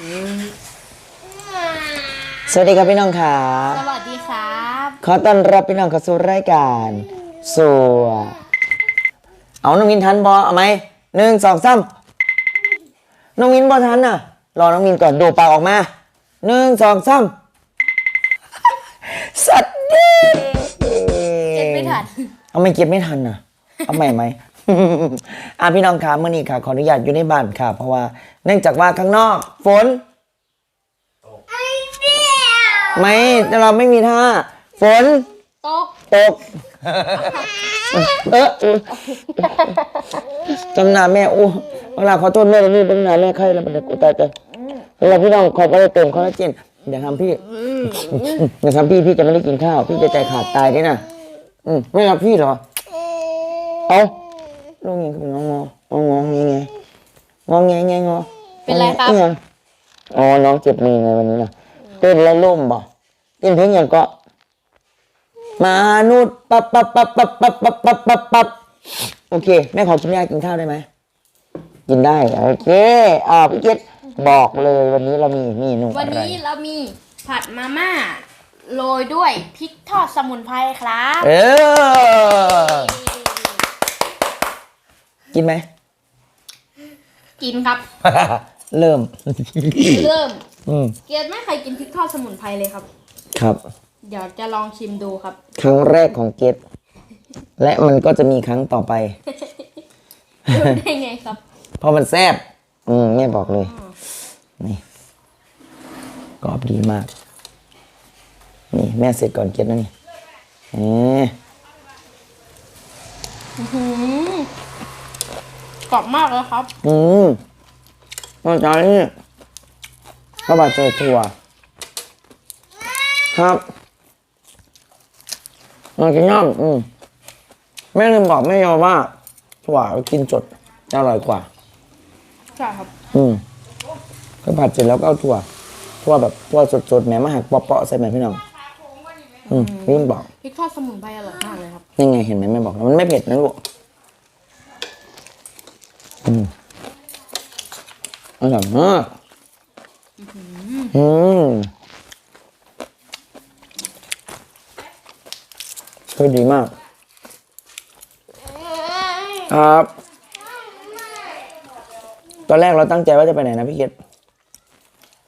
สวัสดีครับพี่น้องค่ะสวัสดีครับ ขอต้อนรับพี่น้องเข้าสู่รายการสัวเอาน้องมินทันบอเอาไหมหนึ่งสองสามน้องมินบอทันน่ะ รอน้องมินก่อนดูปากออกมาหนึ่งสองสามสัตว์เด้เก็บไม่ทันเอาไม่เก็บไม่ทันน่ะ เอาใหม่ไหม อะพี่น้องคะเมื่อนี้ค่ะ ขออนุญาตอยู่ในบ้านค่ะ เพราะว่า เนื่องจากว่าข้างนอกฝนไม่เราไม่มีท่า ฝน ตก ตก เออจำนาแม่อู้เวลาขอโทษแม่แล้วนี่จำนาแม่ใครแล้วมันจะกูตายใจเวลาพี่น้องขอไปเติมคอลลาเจนอย่าทำพี่อย่าทำพี่พี่จะไม่ได้กินข้าว พี่จะใจขาดตายด้วยนะอืมไม่รักพี่เหรอ เอา ลูกยังเป็นงองงององงงงงงงงงเป็นไรครับอิหยังอ๋อ น้องเจ็บมือไงวันนี้นะเต้นแล้วล่มบ่กินเพลงอย่างก็มานุษย์ปั๊บปั๊บปั๊บปั๊บปั๊บปั๊บปั๊บปั๊บปั๊บโอเค แม่ขอกินยากินข้าวได้ไหมกินได้ โอเคอ่าพี่เกดบอกเลยวันนี้เรามีเมนูวันอะไรนี้เรามีผัดมาม่าโรยด้วยพริกทอดสมุนไพรครับ เออ กินไหม กินครับ เริ่ม เริ่ม อืมเกียรติไม่เคยกินพริกทอดสมุนไพรเลยครับ ครับ เดี๋ยวจะลองชิมดูครับ ครั้งแรกของเกดและมันก็จะมีครั้งต่อไป รู้ได้ไงครับ เพราะมันแซ่บอืมแม่บอกเลย นี่กรอบดีมาก นี่ แม่เสร็จก่อนเกดนะนี่นี่ กรอบมากเลยครับ อืมนอกจากนี้ข้าวผัดใส่ถั่ว ครับมากินย่อมอืมแม่ลืมบอกแม่ยอว่าถั่วกินสดจะอร่อยกว่า ใช่ครับ อืมข้าวผัดเสร็จแล้วก็เอาถั่ว ถั่วแบบถั่วสดๆแหมมาหักเปาะๆใส่แหมพี่น้อง อืมลืมบอกพริกทอดสมุนไพรอร่อยมากเลยครับ ยังไงเห็นไหมแม่บอกแล้วมันไม่เผ็ดนะลูก อืมอร่อยมากอืมคือดีมาก ครับ ตอนแรกเราตั้งใจว่าจะไปไหนนะพี่เกด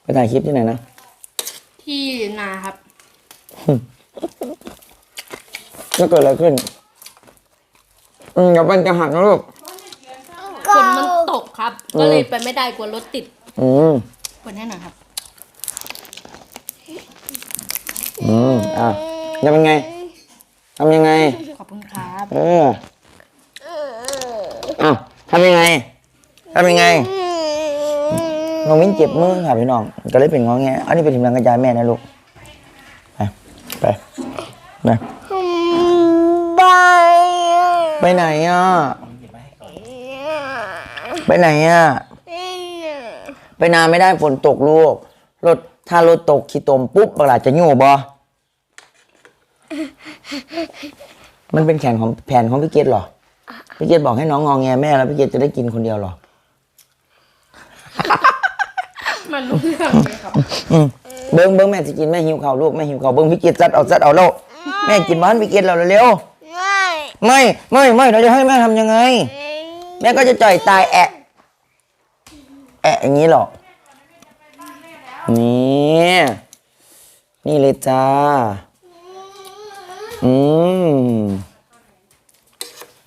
ไปถ่ายคลิปที่ไหนนะ ที่นาครับ แล้วเกิดอะไรขึ้น อืมเดี๋ยวมันจะหักนะลูกฝนมันตก ครับ ก็เลยไปไม่ได้กลัวรถติดอืมฝนแน่นอนครับอืมอะจะเป็นไงทำยังไง ขอบคุณครับเอออ้าวทำยังไงทำยังไงน้องมิ้นเจ็บมือค่ะพี่น้องก็เลยเป็นงอแงอันนี้เป็นทีมงานกระจายแม่นะลูกไปไปไปไปไหนอะ ไปไหนอะ ไปนาไม่ได้ฝนตกลูก รถถ้ารถตกขี้ตมปุ๊บเวลาจะโย่บอมันเป็นแผนของแผนของพี่เกดเหรอ พี่เกดบอกให้น้องงองแงแม่แล้วพี่เกดจะได้กินคนเดียวเหรอ มันรู้เรื่องเลยครับอืมเบิ้งเบิ้งแม่จะกินแม่หิวข้าวลูกแม่หิวข้าวเบิ้งพี่เกดซัดเอาซัดเอาแล้วแม่กินบ้านพี่เกดเราเร็วๆไม่ไม่ไม่เราจะให้แม่ทำยังไง แม่ก็จะจ่อยตายแอะ แอะอย่างนี้หรอกนี่นี่เลยจ้า อืม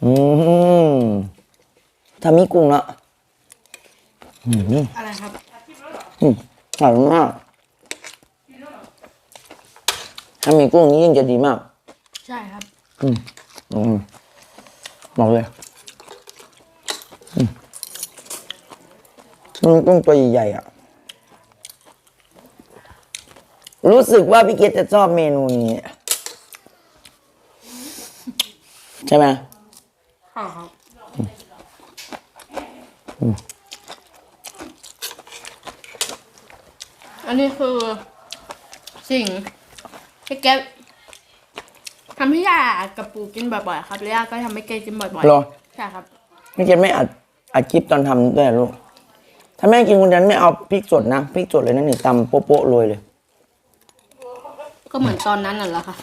อืมทำมีกุ้งละอืมอะไรครับอืมอร่อยมากถ้ามีกุ้งนี่ยิ่งจะดีมาก ใช่ครับ อืมอืมบอกเลยอืม มันกุ้งตัวใหญ่ๆอะ รู้สึกว่าพี่เกดจะชอบเมนูนี้ ใช่ไหมค่ะครับอันนี้คือสิ่งที่แกทำให้ย่ากับปู่กินบ่อยๆครับแล้วย่าก็ทำให้แกกินบ่อยรอๆใช่ครับ พี่เกดไม่อัดอัดคลิปตอนทำด้วยเหรอลูก ถ้าแม่กินคนเดียวไม่เอาพริกสดนะพริกสดเลยนะนี่ตำโป๊ะๆโรยเลย ก็เหมือนตอนนั้นน่ะแหละค่ะ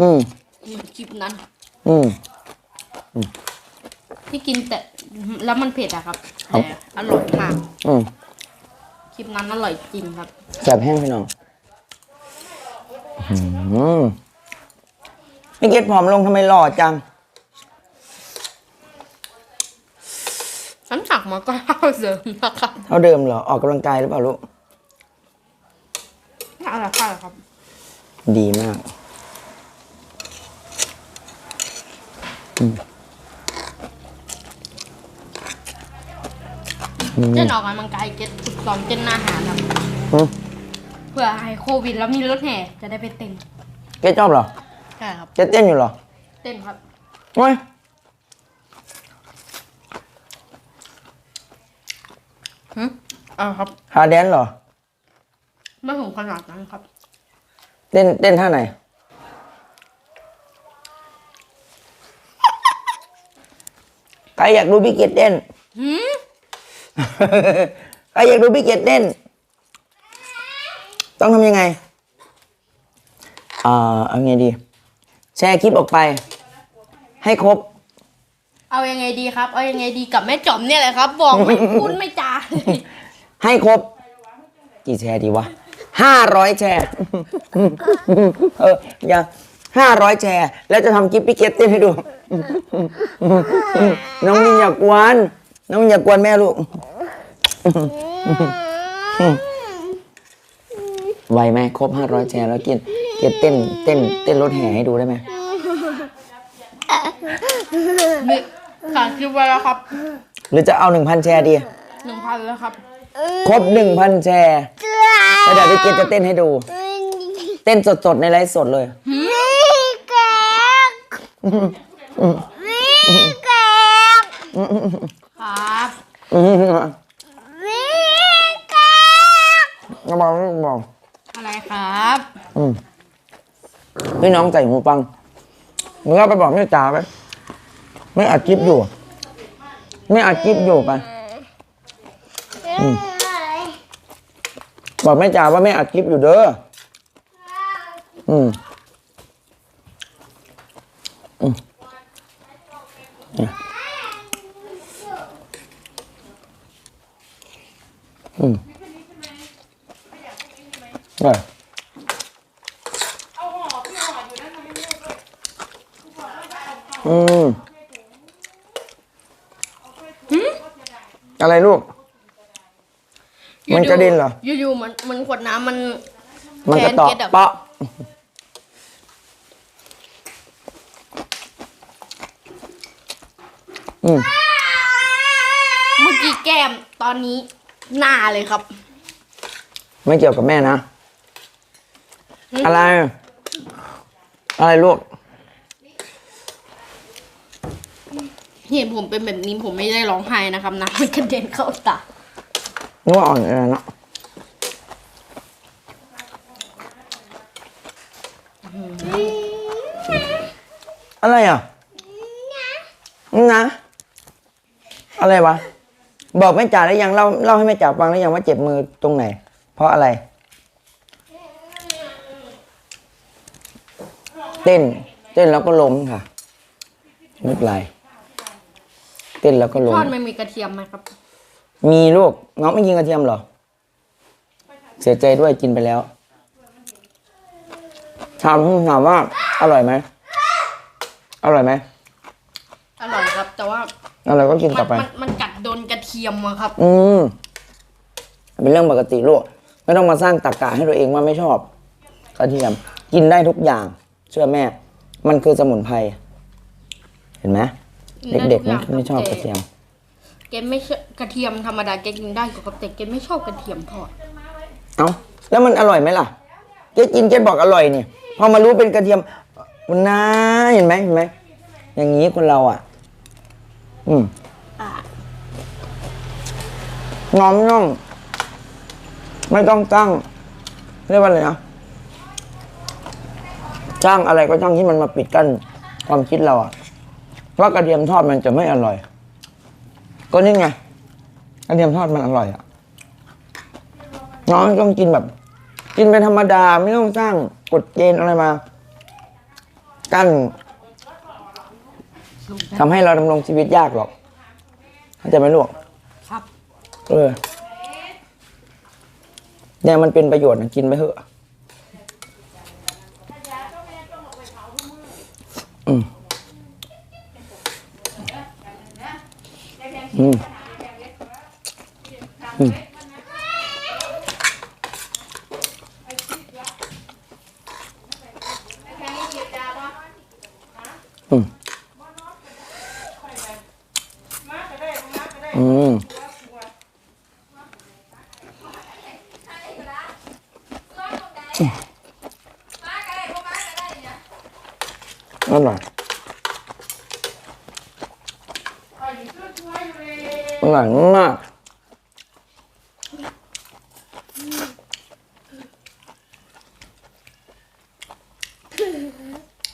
อืมเหมือนคลิปนั้น อืมที่กินแต่แล้วมันเผ็ดอะครับครับแต่อร่อยมากอืมคลิปนั้นอร่อยจริงครับแสบแห้งพี่น้องอืมพี่เกดผอมลงทำไมหล่อจัง น้ำหนักมันก็เท่าเดิมนะครับเท่าเดิมเหรอ ออกกำลังกายหรือเปล่าลูกน่ารักค่ะครับ ดีมากเจนออกกำลังกายเจ็ดฝึกซ้อมเจนหน้าหารครับอืมเพื่อให้โควิดแล้วมีรถแห่จะได้ไปเต้นเกดชอบเหรอ ใช่ครับเกดเต้นอยู่เหรอ เต้นครับโอ้ย หึอ่าครับฮาแดนซ์เหรอ ไม่ถึงขนาดนั้นครับ เต้นเต้นท่าไหน ใครอยากดูพี่เกดเต้น หืมใครอยากดูพี่เกดเต้น ต้องทำยังไงอ่าเอาไงดี แชร์คลิปออกไป ให้ครบ เอายังไงดีครับ เอายังไงดีกับแม่จอมเนี่ยแหละครับ บอกไม่พูดไม่จา ให้ครบ กี่แชร์ดีวะห้าร้อยแชร์ เอออย่าห้าร้อยแชร์ แล้วจะทำคลิปพี่เกตเต้นให้ดู น้องมินอย่ากวน น้องมินอย่ากวนแม่ลูก ไหวไหมครบห้าร้อยแชร์แล้วกินเกตเต้น เต้น เต้นรถแห่ให้ดูได้ไหมนี่ขาดคลิปไว้แล้วครับ หรือจะเอาหนึ่งพันแชร์ดี หนึ่งพันแล้วครับ ครบหนึ่งพันแชร์แล้วเดี๋ยวพี่เกตจะเต้นให้ดู เต้นสดๆในไลฟ์สดเลยครับอืมกระบอกลูกบอกอะไรครับอืมพี่น้องใส่หูฟังมึงก็ไปบอกแม่จ๋าไปไม่อัดคลิปอยู่ ไม่อัดคลิปอยู่ไปอืม บอกแม่จ๋าว่าไม่อัดคลิปอยู่เด้อ อืมอืมเนี่ยอืมอืมอะไรลูก มันกระเด็นเหรอ อยู่ๆเหมือนเหมือนขวดน้ำมันมันกระตอกแขนเก็ตอะเปาะอืมเมื่อกี้แก้มตอนนี้หน้าเลยครับ ไม่เกี่ยวกับแม่นะอืมอะไร อะไรลูก เห็นผมเป็นแบบนี้ผมไม่ได้ร้องไห้นะครับน้ำมันกระเด็นเข้าตา นึกว่าอ่อนอะไรนะอะไรอะนะอะไรวะ บอกแม่จ๋าได้ยังเล่าเล่าให้แม่จ๋าฟังได้ยังว่าเจ็บมือตรงไหน เพราะอะไร เต้น เต้นแล้วก็ล้มค่ะไม่เป็นไรเต้นแล้วก็ล้มทอดไม่มีกระเทียมไหมครับ มีลูกน้องไม่กินกระเทียมเหรอ เสียใจด้วยกินไปแล้วถามถามว่า อร่อยไหมอร่อยไหมอร่อยครับ แต่ว่าอร่อยก็กินมัต่อนไป มันมันกัดโดนกระเทียมอะครับ อืมเป็นเรื่องปกติลูกไม่ต้องมาสร้างตรรกะให้ตัวเองว่าไม่ชอบกระเทียม กินได้ทุกอย่าง เชื่อแม่ มันคือสมุนไพรเห็นไหมกินได้เด็กทุๆกอไม่ย่างไม่ชอบแต่กระเทียม เกมไม่ชอบกระเทียมธรรมดาเกมกินได้กับแต่เกมไม่ชอบกระเทียมทอดเอ้าแล้วมันอร่อยไหมล่ะเจ๊กินเจ๊บอกอร่อยนี่พอมารู้เป็นกระเทียมมันน่าเห็นไหมเห็นไหมอย่างนี้คนเราอะ อืมอ่าน้อมน่อง ไม่ต้องจ้างเรียกว่าอะไรนะจ้างอะไรก็จ้างที่มันมาปิดกั้นความคิดเราอะว่ากระเทียมทอดมันจะไม่อร่อย ก็นี่ไงกระเทียมทอดมันอร่อยอะน้องต้องกินแบบ กินเป็นธรรมดาไม่ต้องสร้างกฎเกณฑ์อะไรมา กั้นทำให้เราดำรงชีวิตยากหรอกเข้าใจไหมลูกครับ เออเนี่ยมันเป็นประโยชน์นะกินไปเถอะ อืม อืมอืมอืมอืมอร่อย อร่อยมาก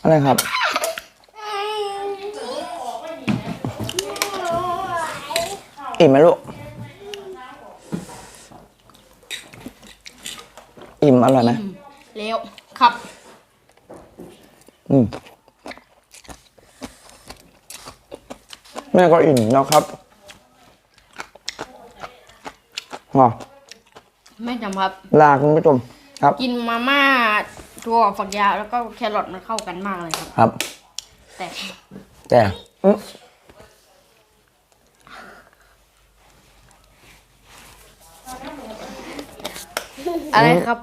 อะไรครับ อิ่มไหมลูก อิ่มอร่อยไหมเร็วครับ อืม แม่ก็อิ่มนะครับ อ๋อไม่จำครับ ลาคุณผู้ชมครับ กินมาม่าถั่วฝักยาวแล้วก็แครอทมันเข้ากันมากเลยครับ ครับ แต่แต่อืมอะไรครับ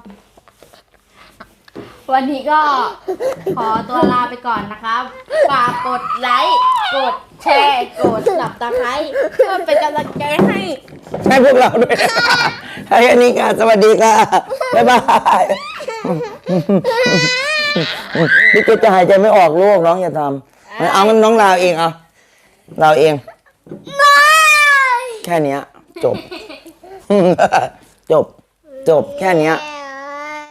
วันนี้ก็ขอตัวลาไปก่อนนะครับฝากกดไลค์ กดแชร์ กดสับตะไคร้เพื่อเป็นกำลังใจให้ ให้พวกเราด้วยให้อันนี้ค่ะ สวัสดีค่ะ บ๊ายบายพี่เกดจะหายใจไม่ออกลูกน้องอย่าทำเอางั้นน้องลาวเองเอาลาวเอง แค่เนี้ย จบ จบ จบแค่เนี้ย